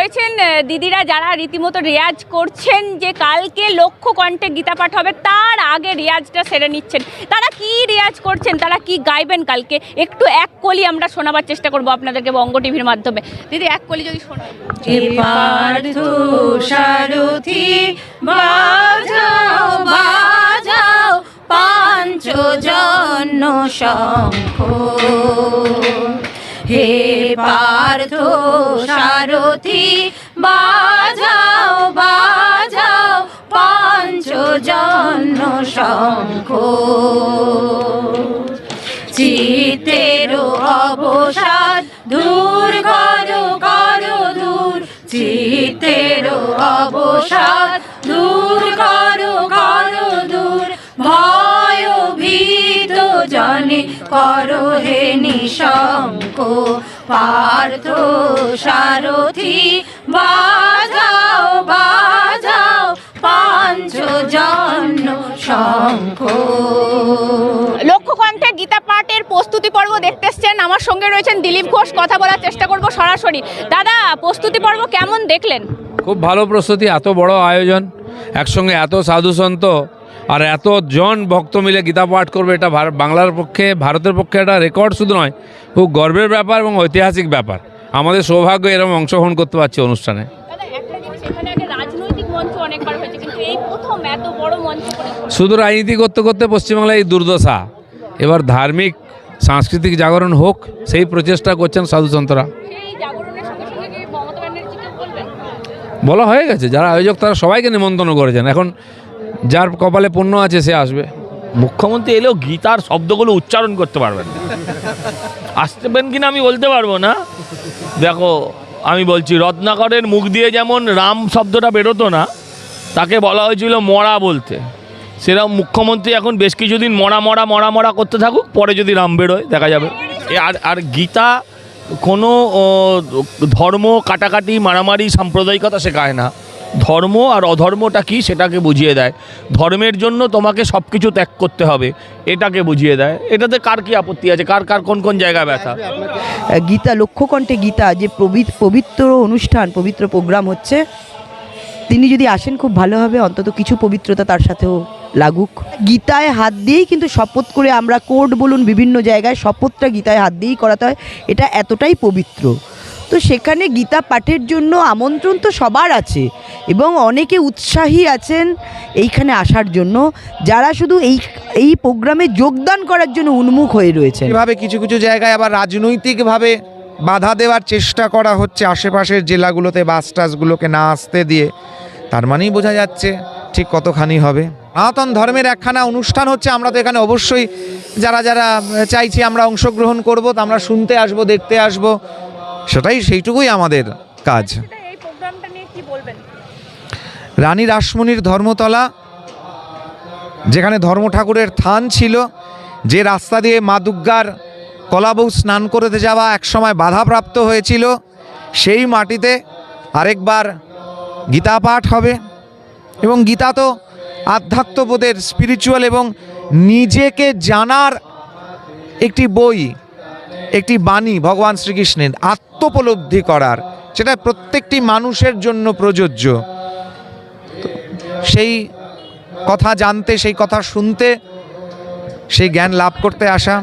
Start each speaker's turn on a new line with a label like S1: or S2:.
S1: রয়েছেন দিদিরা যারা রীতিমতো রেয়াজ করছেন যে কালকে লক্ষ্য কণ্ঠে গীতা পাঠ হবে, তার আগে রেয়াজটা সেরে নিচ্ছেন। তারা কি রেয়াজ করছেন, তারা কি গাইবেন কালকে? একটু এক কলি আমরা শোনাবার চেষ্টা করব আপনাদেরকে বঙ্গ টিভির মাধ্যমে। দিদি, এক কলি যদি
S2: শঙ্খ। হে পার্থ সারথি বাজাও বাজাও পাঞ্চজন্য শঙ্খ। চিতের অবসাদ দূর, করো করো, দূর। চিতের অবসাদ দূর, করো করো, দূর। ভয় ভীত জনে করো হে নিশঙ্ক। পার্থ সারথি। বাজাও বাজাও পাঞ্চজন্য শঙ্খ।
S1: গীতা পাঠের প্রস্তুতি পর্ব দেখতে এসছেন। আমার সঙ্গে রয়েছেন দিলীপ ঘোষ। কথা বলার চেষ্টা করব সরাসরি। দাদা প্রস্তুতি পর্ব কেমন দেখলেন?
S3: খুব ভালো প্রস্তুতি এত বড় আয়োজন একসঙ্গে এত সাধু সন্ত আর এত জন ভক্ত মিলে গীতা পাঠ করবে এটা বাংলার পক্ষে ভারতের পক্ষে একটা রেকর্ড শুধু নয় খুব গর্বের ব্যাপার এবং ঐতিহাসিক ব্যাপার। আমাদের সৌভাগ্য এরকম অংশগ্রহণ করতে পারছি অনুষ্ঠানে। শুধু রাজনীতি করতে করতে পশ্চিমবাংলায় এই দুর্দশা। এবার ধার্মিক সাংস্কৃতিক জাগরণ হোক সেই প্রচেষ্টা করছেন সাধু সন্তরা।
S1: সেই জাগরণের সঙ্গে সঙ্গে কি মমতা ব্যানার্জিকে বলবেন?
S3: বলা হয়ে গেছে যারা আয়োজক তারা সবাইকে নিমন্ত্রণ করেছেন। এখন যার কপালে পণ্য আছে, সে আসবে।
S4: মুখ্যমন্ত্রী এলেও গীতার শব্দগুলো উচ্চারণ করতে পারবেন না। আসতেবেন কিনা আমি বলতে পারব না। দেখো, আমি বলছি, রত্নাকরের মুখ দিয়ে যেমন রাম শব্দটা বেরোতো না, তাকে বলা হয়েছিল মরা বলতে। সেরকম মুখ্যমন্ত্রী এখন বেশ কিছুদিন মরা মরা মরা মরা করতে থাকুক, পরে যদি রাম বেরোয়, দেখা যাবে। আর আর গীতা কোনো ধর্ম, কাটাকাটি, মারামারি, সাম্প্রদায়িকতা শেখায় না। ধর্ম আর অধর্মটা কি সেটাকে বুঝিয়ে দেয়। ধর্মের জন্য তোমাকে সব কিছু ত্যাগ করতে হবে, এটাকে বুঝিয়ে দেয়। এটাতে কার কি আপত্তি আছে? কার কার, কোন কোন জায়গায় ব্যথা?
S5: গীতা, লক্ষ্যকণ্ঠে গীতা, যে পবিত্র অনুষ্ঠান, পবিত্র প্রোগ্রাম হচ্ছে, তিনি যদি আসেন খুব ভালো হবে, অন্তত কিছু পবিত্রতা তার সাথেও লাগুক। গীতায় হাত দিয়েই কিন্তু শপথ করে আমরা কোর্ট বলুন, বিভিন্ন জায়গায় শপথটা গীতায় হাত দিয়েই করাতে হয়, এটা এতটাই পবিত্র। তো সেখানে গীতা পাঠের জন্য আমন্ত্রণ তো সবার আছে এবং অনেকে উৎসাহী আছেন এইখানে আসার জন্য, যারা শুধু এই এই প্রোগ্রামে যোগদান করার জন্য উন্মুখ হয়ে রয়েছে
S6: এভাবে কিছু কিছু জায়গায় আবার রাজনৈতিকভাবে বাধা দেওয়ার চেষ্টা করা হচ্ছে আশেপাশের জেলাগুলোতে বাস টাসগুলোকে না আসতে দিয়ে। তার মানেই বোঝা যাচ্ছে ঠিক কতখানি হবে। সনাতন ধর্মের একখানা অনুষ্ঠান হচ্ছে, আমরা তো এখানে অবশ্যই যারা যারা চাইছি আমরা অংশগ্রহণ করব, তা আমরা শুনতে আসব, দেখতে আসব। সেটাই সেইটুকুই আমাদের কাজ
S1: এই প্রোগ্রামটা নিয়ে কি বলবেন
S6: রানী রাসমণির ধর্মতলা, যেখানে ধর্ম ঠাকুরের থান ছিল, যে রাস্তা দিয়ে মা দুর্গার কলাবউ স্নান করতে যাওয়া একসময় বাধাপ্রাপ্ত হয়েছিল, সেই মাটিতে আরেকবার গীতা পাঠ হবে। এবং গীতা তো আধ্যাত্মবোধের স্পিরিচুয়াল এবং নিজেকে জানার একটি বই, একটি বাণী ভগবান শ্রীকৃষ্ণের, আত্মোপলব্ধি করার সেটা প্রত্যেকটি মানুষের জন্য প্রযোজ্য। সেই কথা জানতে সেই কথা শুনতে সেই জ্ঞান লাভ করতে আসা।